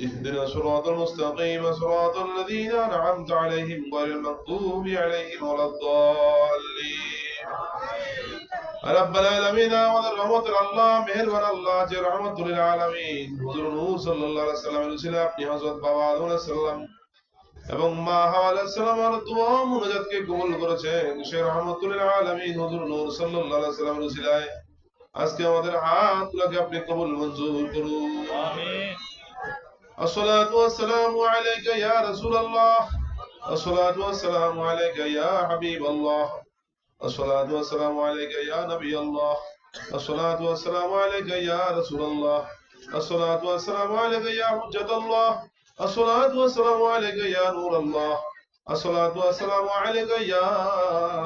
اهدنا الصراط المستقيم صراط الذين أنعمت عليهم غير المغضوب عليهم ولا الضالين رب العالمين আমাদের রহমতের আল্লাহ মেহেরবান আল্লাহ যে রহমতুল আলামিন হুজুর নূর সাল্লাল্লাহু আলাইহি সাল্লামের উসিলা আপনি হযরত বাবা আদম আলাইহিস সালাম এবং মা হাওয়া আলাইহিস সালামের দোয়া মুনাজাতকে কবুল করেছেন সে রহমতুল আলামিন হুজুর নূর সাল্লাল্লাহু আলাইহি সাল্লামের উসিলায় আজকে আমাদের হাতগুলোকে আপনি কবুল মঞ্জুর করুন آمين الصلاة والسلام عليك يا رسول الله الصلاة والسلام عليك يا حبيب الله الصلاة والسلام عليك يا نبي الله الصلاة والسلام عليك يا رسول الله الصلاة والسلام عليك يا حجة الله الصلاة والسلام عليك يا نور الله الصلاة والسلام عليك يا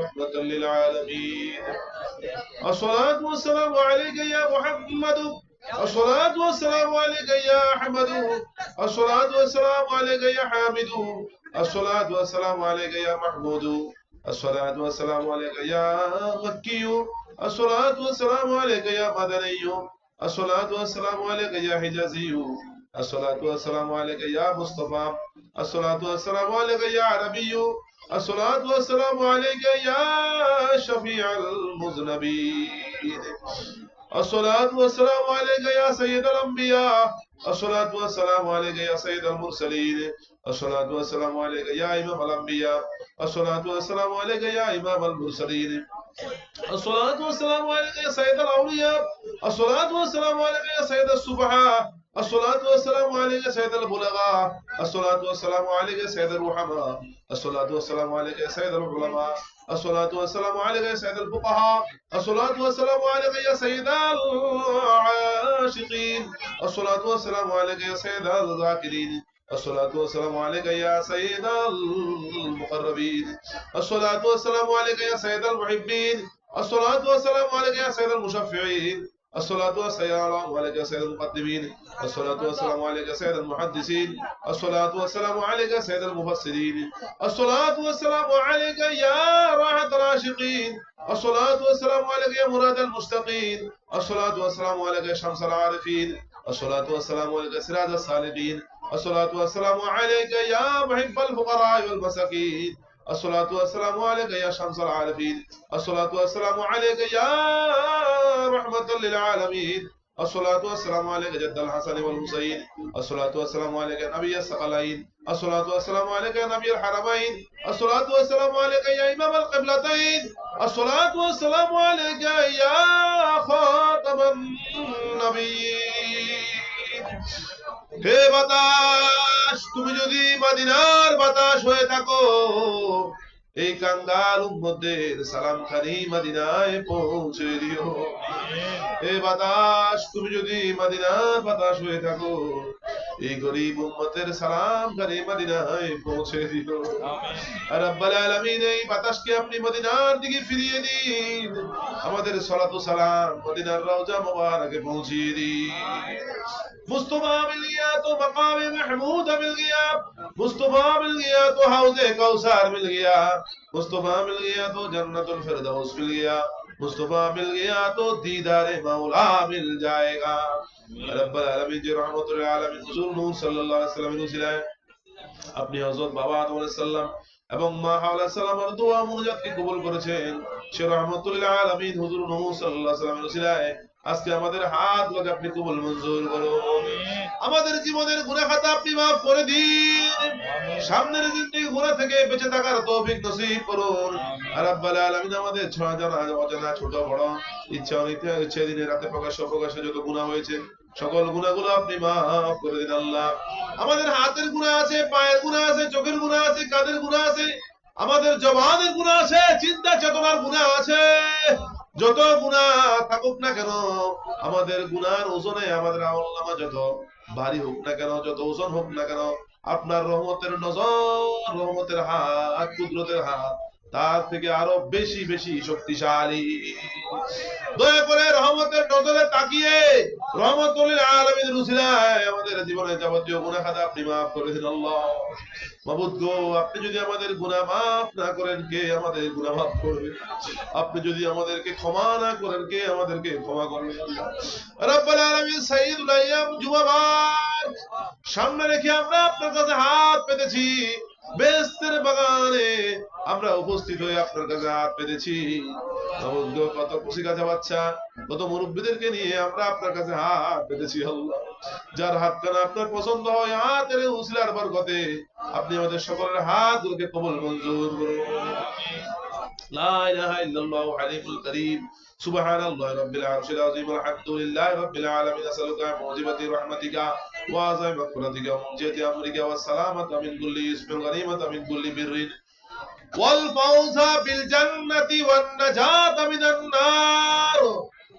رحمة للعالمين الصلاة والسلام عليك يا محمد. الصلاة والسلام عليك يا أحمد. الصلاة والسلام عليك يا حامد. الصلاة والسلام عليك يا محمود. الصلاة والسلام عليك يا مكي. الصلاة والسلام عليك يا مدني. الصلاة والسلام عليك يا حجازي. الصلاة والسلام عليك يا مصطفى. الصلاة والسلام عليك يا عربي. الصلاة والسلام عليك يا شفيع المذنبين. الصلاة والسلام عليك يا سيد الأنبياء. الصلاة والسلام عليك يا سيد المرسلين. الصلاة والسلام عليك يا إمام الأنبياء. الصلاة والسلام عليك يا إمام المرسلين. الصلاة والسلام عليك يا سيد الأولياء. الصلاة والسلام عليك يا سيد السبحاء الصلاة والسلام عليك سيد البلغاء. الصلاة والسلام عليك سيد الرحماء الصلاة والسلام عليك سيد العلماء. الصلاة والسلام عليك يا سيد الفقهاء. الصلاة والسلام عليك يا سيد العاشقين. الصلاة والسلام عليك يا سيد الذاكرين. الصلاة والسلام عليك يا سيد المقربين. الصلاة والسلام عليك يا سيد المحبين. الصلاة والسلام عليك يا سيد المشفعين. الصلاة والسلام عليك سيد المقدمين الصلاة والسلام عليك سيد المحدثين الصلاة والسلام عليك سيد المفسرين الصلاة والسلام عليك يا راحة العاشقين الصلاة والسلام عليك يا مراد المشتقين الصلاة والسلام عليك يا شمس العارفين الصلاة والسلام عليك يا سراج الصالحين الصلاة والسلام عليك يا محب الفقراء والمساكين الصلاة والسلام عليك يا شمس العارفين الصلاة والسلام عليك يا رحمة للعالمين الصلاة والسلام عليك جد الحسن والحسين الصلاة والسلام عليك يا نبي الثقلين الصلاة والسلام عليك يا نبي الحرمين الصلاة والسلام عليك يا إمام القبلتين الصلاة والسلام عليك يا خاتم النبيين হে বাতাস তুমি যদি মাদিনার বাতাস হয়ে থাকো এই কাঙ্গাল উম্মতের সালাম খানি মাদিনায় পৌঁছে দিও। এ বাতাস তুমি যদি মাদিনার বাতাস হয়ে থাকো یہ غریب امتر سلام مدینہ پہنچے এই বাতাসকে আপনি মদিনার দিকে ফিরিয়ে দিন। আমাদের সালাম মদিনার রওজা মুবারকে দিন। گیا تو مقام محمود مل گیا مصطفیٰ مل گیا تو حوض کوثر مل گیا مصطفیٰ مل گیا تو جنت الفردوس مل گیا मुस्तफा मिल गया तो दीदार मौला मिल जाएगा रब्बुल आलमीन जी रहमतुल आलमीन हुजूर नूर সাল্লাল্লাহু আলাইহি ওয়াসাল্লামের উসিলায় আপনি হযরত বাবা আদম আলাইহিস সালাম এবং মা হাওয়া আলাইহিস সালামের দোয়া মুনাজাতকে কবুল করেছেন সে রহমতুল আলামিন হুজুর নূর সাল্লাল্লাহু আলাইহি ওয়াসাল্লামের উসিলায় আজকে আমাদের হাত লোক আপনি কবুল মঞ্জুর করুন। আমাদের জীবনের গুনাহ খাতা আপনি মাফ করে দিন। সামনের জিন্দগি গুনাহ থেকে বেঁচে থাকার তৌফিক নসিব করুন। আর রাব্বাল আলামিন আমাদের ছোঁয়া জানা অজানা ছোট বড় ইচ্ছা অনিচ্ছা ইচ্ছে দিনে রাতে প্রকাশ প্রকাশে যত গুনাহ হয়েছে সকল গুনাহগুলো আপনি মাফ করে দিন আল্লাহ। আমাদের হাতের গুনাহ আছে পায়ের গুনাহ আছে চোখের গুনাহ আছে কাদের গুনাহ আছে আমাদের জবানের গুনাহ আছে চিন্তা চেতনার গুনাহ আছে। যত গুনাহ থাকুক না কেন, আমাদের গুনার ওজনে আমাদের আমলনামা যত ভারী হোক না কেন, যত ওজন হোক না কেন, আপনার রহমতের নজর, রহমতের হাত, কুদরতের হাত, তার থেকে আরও বেশি বেশি শক্তিশালী। দয়া করে রহমতের নজরে তাকিয়ে রহমতুল্লিল আলমীর রুসিলায় আমাদের জীবনে যাবতীয় গুনাহ খাতা আপনি মাফ করে দিন আল্লাহ। আপনি যদি আমাদের গুনাহ মাফ না করেন, কে আমাদের গুনাহ মাফ করবে? আপনি যদি আমাদেরকে ক্ষমা না করেন, কে আমাদেরকে ক্ষমা সামনে রেখে আমরা আপনার কাছে হাত পেতেছি। বেস্তের বাগানে আমরা উপস্থিত হয়ে আপনার কাছে হাত পেতেছি। কত খুশি কাছে বাচ্চা, কত মুরব্বীদেরকে নিয়ে আমরা আপনার কাছে হাত পেতেছি, আল্লাহ। যার হাত কানা আপনার পছন্দ হয় হাতের উসিলার বরকতে আপনি আমাদের সকলের হাত গুলোকে কবল মঞ্জুর করুন لا إله إلا الله حليم الكريم سبحان الله رب العرش العظيم الحمد لله رب العالمين أسألك موجبة رحمتك وعظيم مغفرتك ومنجية أمرك والسلامة من كل اسم الغنيمة من كل بر والفوز بالجنة والنجاة من النار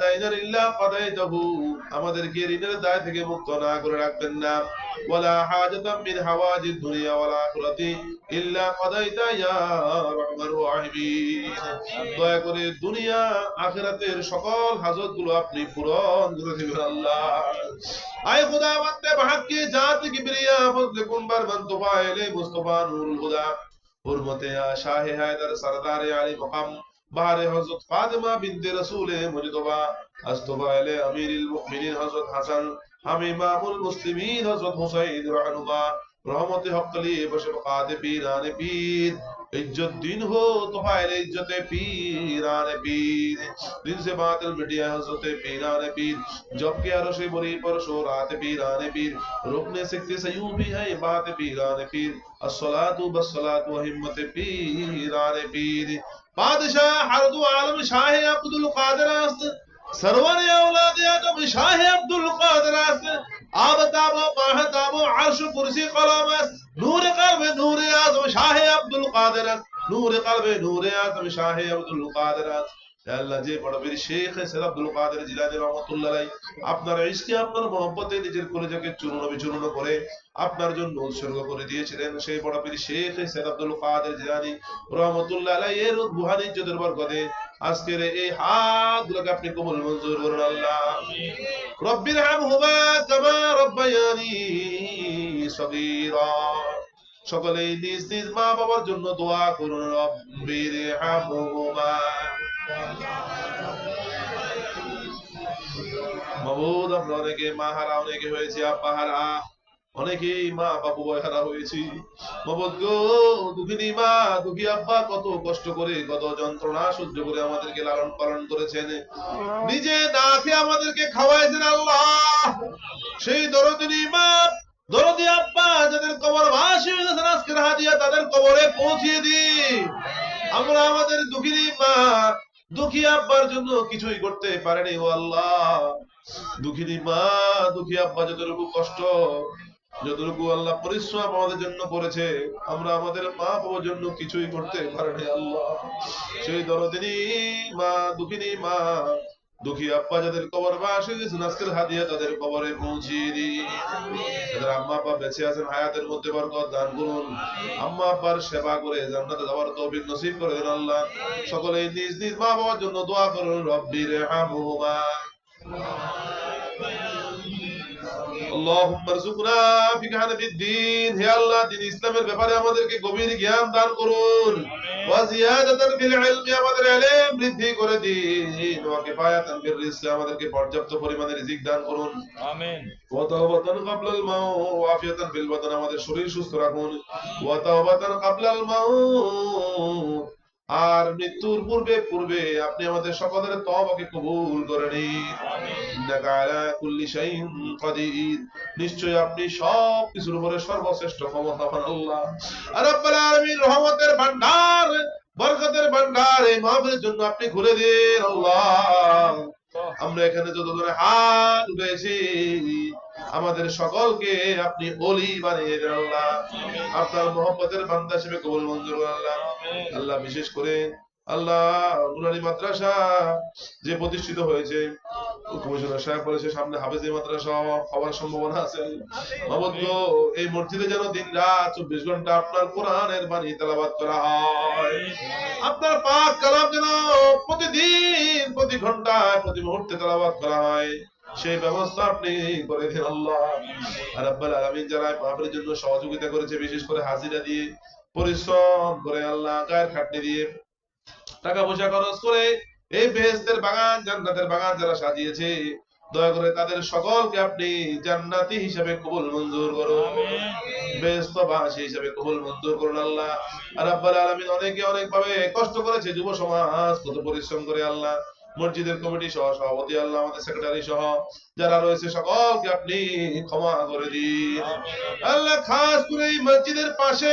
দাইনার ইল্লা কাদাইতাহু আমাদেরকে ঋণের দায় থেকে মুক্ত না করে রাখবেন না। দুনিয়া ওয়াল ইল্লা ইয়া দয়া করে দুনিয়া, আখিরাতের সকল হাজতগুলো আপনি পূরণ করে দিবেন আল্লাহ। আয় খুদা বন্দে বাহাক্কি জাত মুস্তাফা নুরুল হুদা। হুরমতে শাহে হায়দার সরদার আলী بار حضرت فاطمہ بنت رسول مجدبہ استبائل امیر المؤمنین حضرت حسن، ہم امام المسلمین حضرت حسین رحنما رحمت حق لی بشفقات پیران پیر، عزت دین ہو تو فائل عزت پیران پیر۔ دن سے باطل مٹیا حضرت پیران پیر۔ جبکہ عرش بری پر شورات پیران پیر۔ رکنے سکتے سیوں بھی ہے بات پیران پیر۔ الصلاة بسلاة و حمت پیران پیر۔ بادشاہ پادشاہ عرض عالم شاہ عبد القادر است۔ سرور اولاد آدم شاہ عبد القادر است۔ آب تابو ماہ تابو عرش کرسی قلم است۔ نور قلب نور اعظم شاہ عبد القادر است۔ نور قلب نور اعظم شاہ عبد القادر است۔ আপনার জন্য উৎসর্গ করে দিয়েছিলেন সেই বড় পীর শেখ আব্দুল কাদের জিলানী রহমাতুল্লাহ এর ইজ্জতের আজকের এই হাতগুলোকে আপনি কবুল মঞ্জুর করুন আল্লাহ। রব্বির সকলেই নিজ নিজ মা বাবার জন্য দোয়া করুন রব্বির হামহুমা আমরা অনেকে মা হারা, অনেকে হারা, অনেকেই মা বাবু হারা হয়েছি। মাবুদ গো, দুঃখিনী মা, দুঃখী আব্বা, কত কষ্ট করে, কত যন্ত্রণা সহ্য করে আমাদেরকে লালন পালন করেছেন। নিজে না খেয়ে আমাদেরকে খাওয়াইছেন আল্লাহ। সেই দরদিনী মা, দরদি আব্বা, যাদের কবর ভাসি তাদের কবরে পৌঁছিয়ে দি আমরা আমাদের দুঃখিনী মা দুঃখী আব্বার জন্য কিছুই করতে পারেনি, ও আল্লাহ। দুঃখিনী মা, দুঃখী আব্বা যতটুকু কষ্ট, যতটুকু আল্লাহ পরিশ্রম আমাদের জন্য করেছে, আমরা আমাদের মা বাবার জন্য কিছুই করতে পারেনি, আল্লাহ। সেই দরদিনী মা, দুঃখিনী মা দুঃখী আব্বা যাদের কবর বাসে গেছেন আজকের হাদিয়া তাদের কবরে পৌঁছিয়ে দিন যাদের আম্মা আব্বা বেঁচে আছেন হায়াতের মধ্যে বরকত দান করুন আম্মা আব্বার সেবা করে জান্নাতে যাওয়ার তৌফিক নসিব করে দেন আল্লাহ সকলে নিজ নিজ মা বাবার জন্য দোয়া করুন রব্বির হামহুমা اللهم ارزقنا فقها في الدين হে আল্লাহ দিন ইসলামের ব্যাপারে আমাদেরকে গভীর জ্ঞান দান করুন ওয়াজিয়াদাতান ফিল ইলমি আমাদের ইলম বৃদ্ধি করে দিন। ওয়া কিফায়াতান ফির রিজকি আমাদেরকে পর্যাপ্ত পরিমাণে রিজিক দান করুন। আমিন। ওয়া তাওবাতান ক্বাবলাল মাউত ওয়া আফিয়াতান ফিল বাদান আমাদের শরীর সুস্থ রাখুন। ওয়া তাওবাতান ক্বাবলাল মাউত আর মৃত্যুর পূর্বে পূর্বে আপনি আমাদের সকলের তওবাকে কবুল করে নিন। নিশ্চয় আপনি সব কিছুর উপরে সর্বশ্রেষ্ঠ ক্ষমতাবান আল্লাহ। রব্বুল আলামিন রহমতের ভান্ডার বরকতের ভান্ডার এই মাহফিলের জন্য আপনি ঘুরে দিন আল্লাহ। আমরা এখানে যতজনে হাত উঠেছি আমাদের সকলকে আপনি অলি বানিয়ে দেন আল্লাহ। আপনার মোহাম্মতের বান্দা হিসেবে কবুল মঞ্জুর আল্লাহ। আল্লাহ বিশেষ করে আল্লাহ নুরানি মাদ্রাসা যে প্রতিষ্ঠিত হয়েছে, কমিশনার সাহেব বলেছে, সামনে হাফেজি মাদ্রাসা হওয়ার সম্ভাবনা আছে। এই মসজিদে যেন দিন রাত চব্বিশ ঘণ্টা আপনার কোরআনের বাণী তেলাবাদ করা হয়। আপনার পাক কালাম যেন প্রতিদিন, প্রতি ঘন্টায়, প্রতি মুহূর্তে তেলাবাদ করা হয়। সেই ব্যবস্থা আপনি করে দিন আল্লাহ। আর আব্বাল আলমিন যারা মাহফিলের জন্য সহযোগিতা করেছে বিশেষ করে হাজিরা দিয়ে পরিশ্রম করে আল্লাহ গায়ের খাটনি দিয়ে টাকা পয়সা খরচ করে এই বেহেস্তের বাগান জান্নাতের বাগান যারা সাজিয়েছে দয়া করে তাদের সকলকে আপনি জান্নাতি হিসাবে কবুল মঞ্জুর করুন। বেহেস্ত বাসী হিসাবে কবুল মঞ্জুর করুন আল্লাহ। আর আব্বাল আলমিন অনেকে অনেক ভাবে কষ্ট করেছে যুব সমাজ কত পরিশ্রম করে আল্লাহ। মসজিদের কমিটি সহ সভাপতি আল্লাহ আমাদের সেক্রেটারি সহ যারা রয়েছে সকলকে আপনি ক্ষমা করে দিন। আল্লাহ খাস করে এই মসজিদের পাশে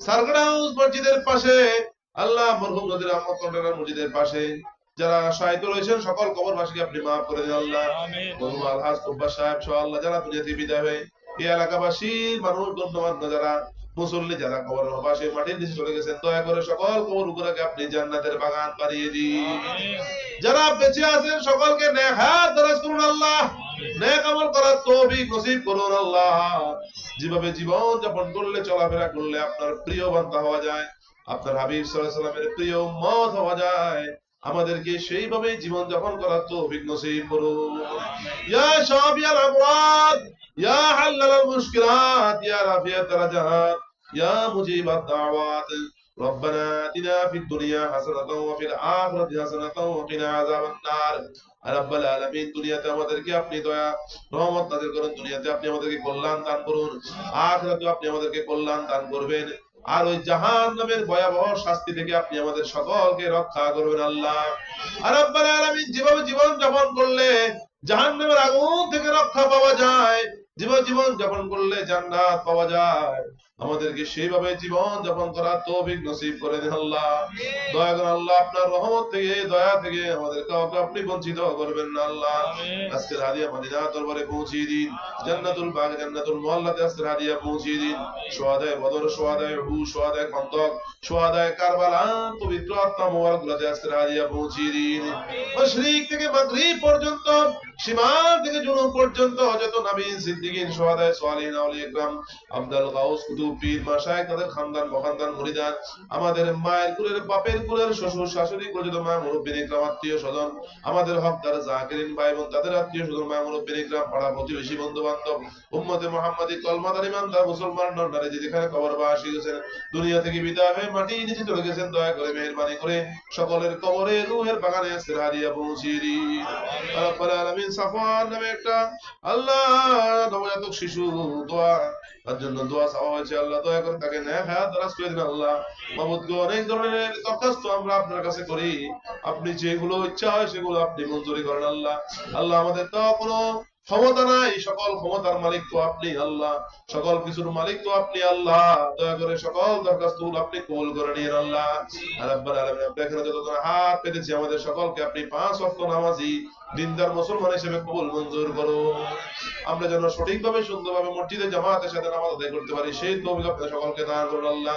সার্কার হাউস মসজিদের পাশে আল্লাহ মরহুম নদীর আহমদ কন্ট্রাক্টর মসজিদের পাশে যারা সাহিত্য রয়েছেন সকল কবরবাসীকে আপনি মাফ করে দিন আল্লাহ। মরহুম আলহাজ কুব্বা সাহেব সহ আল্লাহ যারা দুনিয়াতে বিদায় হয়ে এই এলাকাবাসীর মানুষ গণ্যমান্য যারা মুসল্লি যারা কবর পাশে মাটির নিচে চলে গেছেন দয়া করে সকল কবর উপরে আপনি জান্নাতের বাগান বানিয়ে দিন। যারা বেঁচে আছেন সকলকে নেক হাত দরাজ করুন আল্লাহ। নেক আমল করার তৌফিক নসিব করুন আল্লাহ। যেভাবে জীবন যাপন করলে চলাফেরা করলে আপনার প্রিয় বান্দা হওয়া যায় আপনার হাবিব সাল্লাল্লাহু আলাইহি প্রিয় উম্মত হওয়া যায়। আমাদেরকে সেইভাবে জীবন যাপন করার তৌফিক নসিব করুন ইয়া শাফিয়াল আমরাদ ইয়া হাল্লাল মুশকিলাত ইয়া রাফিয়াত দারাজাত ইয়া মুজিবাত দাওয়াত ربنا آتنا في الدنيا حسنة وفي الآخرة حسنة وقنا عذاب النار রব্বাল আলামিন দুনিয়াতে আমাদেরকে আপনি দয়া রহমত নাযিল করুন দুনিয়াতে আপনি আমাদেরকে কল্যাণ দান করুন আখিরাতে আপনি আমাদেরকে কল্যাণ দান করবেন আর ওই জাহান নামের ভয়াবহ শাস্তি থেকে আপনি আমাদের সকলকে রক্ষা করবেন আল্লাহ। আর আব্বার আলামিন যেভাবে জীবন যাপন করলে জাহান নামের আগুন থেকে রক্ষা পাওয়া যায় জীবন জীবন যাপন করলে জান্নাত পাওয়া যায়। আমাদেরকে সেইভাবে জীবন যাপন করার তৌফিক নসিব করে দিন আল্লাহ। দয়া করে আল্লাহ আপনার রহমত থেকে দয়া থেকে আমাদের কাউকে আপনি বঞ্চিত করবেন না আল্লাহ। আজকের হাদিয়া মদিনা দরবারে পৌঁছিয়ে দিন। জান্নাতুল বাগ জান্নাতুল মুআল্লাতে আজকের হাদিয়া পৌঁছিয়ে দিন। সোহাদায় বদর সোহাদায় হু সোহাদায় খন্দক সোহাদায় কারবালা পবিত্র আত্মা মোবারকগুলোতে আজকের হাদিয়া পৌঁছিয়ে দিন। মাশরিক থেকে মাগরিব পর্যন্ত সীমার থেকে জুনুব পর্যন্ত যত নবীন সিদ্দিকিন সোহাদায় সালিহিন আউলিয়া ইকরাম আব্দুল গাউস কুতুব পীর মাশায়েখ তাদের খানদান বখানদান মুরিদান, আমাদের মায়ের কুলের, বাপের কুলের, শ্বশুর শাশুড়ি পর্যন্ত মা মুরব্বিন ইকরাম আত্মীয় স্বজন, আমাদের হকদার জাকিরিন ভাই বোন তাদের আত্মীয় স্বজন, মা মুরব্বিন ইকরাম পাড়া প্রতিবেশী বন্ধু বান্ধব উম্মতে মুহাম্মাদি কলমাদার ইমানদার মুসলমান নন্ডারে যে যেখানে কবর বাসী গেছেন, দুনিয়া থেকে বিদায় হয়ে মাটি নিচে চলে গেছেন, দয়া করে মেহেরবানি করে সকলের কবরে রুহের বাগানে আসতে হারিয়া পৌঁছিয়ে দিন। রব্বুল সাফওয়ান নামে একটা আল্লাহ নবজাতক শিশু দোয়া, তার জন্য দোয়া হয়েছে আল্লাহ, দয়া করে তাকে দিন আল্লাহ। অনেক ধরনের দরখাস্ত আমরা আপনার কাছে করি। আপনি যেগুলো ইচ্ছা হয় সেগুলো আপনি মঞ্জুরি করেন আল্লাহ। আল্লাহ আমাদের তো কোনো ক্ষমতা নাই, সকল ক্ষমতার মালিক তো আপনি আল্লাহ। সকল কিছুর মালিক তো আপনি আল্লাহ। দয়া করে সকল দরখাস্ত আপনি কবুল করে নিন আল্লাহ। আর আব্বার হাত পেতেছি, আমাদের সকলকে আপনি পাঁচ ওয়াক্ত নামাজি দিনদার মুসলমান হিসেবে কবুল মঞ্জুর করো। আমরা যেন সঠিকভাবে, সুন্দরভাবে মসজিদে জামাতের সাথে নামাজ আদায় করতে পারি, সেই তৌফিক আপনাদের সকলকে দান করুন আল্লাহ।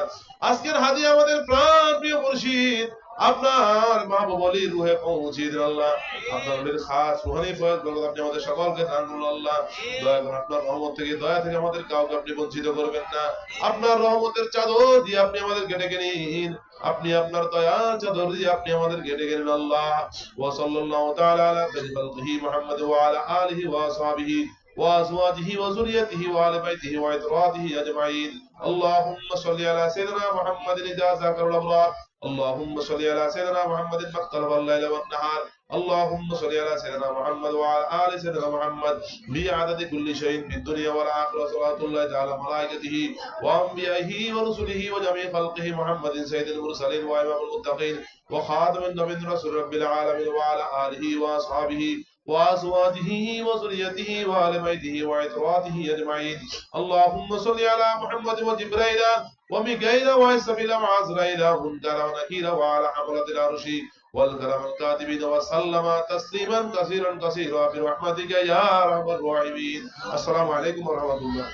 আজকের হাদিয়া আমাদের প্রাণ প্রিয় মুর্শিদ আপনার মাহবুব আলী রুহে পৌঁছিয়ে দিন আল্লাহ আপনার নবীর খাস রুহানি ফয়েজ বরকত আপনি আমাদের সকলকে দান করুন আল্লাহ দয়া করে আপনার রহমত থেকে দয়া থেকে আমাদের কাউকে আপনি বঞ্চিত করবেন না আপনার রহমতের চাদর দিয়ে আপনি আমাদেরকে ডেকে নিন আপনি আপনার দয়ার চাদর দিয়ে আপনি আমাদেরকে ডেকে নিন আল্লাহ ওয়া সাল্লাল্লাহু তাআলা আলা খাইরি খালকিহি মুহাম্মদ ওয়া আলা আলিহি ওয়া আসহাবিহি وأزواجه وذريته وآل بيته وعطراته أجمعين اللهم صل على سيدنا محمد إذا ذكر الأبرار اللهم صل على سيدنا محمد ما الليل والنهار. اللهم صل على سيدنا محمد وعلى آل سيدنا محمد. بعدد كل شيء في الدنيا والآخرة. صلاة الله تعالى ملائكته وأنبيائه ورسله وجميع خلقه محمد سيد المرسلين وإمام المتقين وخاتم النبي رسول رب العالمين وعلى آله وأصحابه وأزواجه وذريته وآل بيته وعطراته أجمعين. اللهم صل على محمد وجبريل وميكائيل وإسرافيل وعزرائيل منكر ونكير وعلى حملة العرش والكرم الكاتبين وسلم تسليما كثيرا كثيرا برحمتك يا أرحم الراحمين. السلام عليكم ورحمة الله.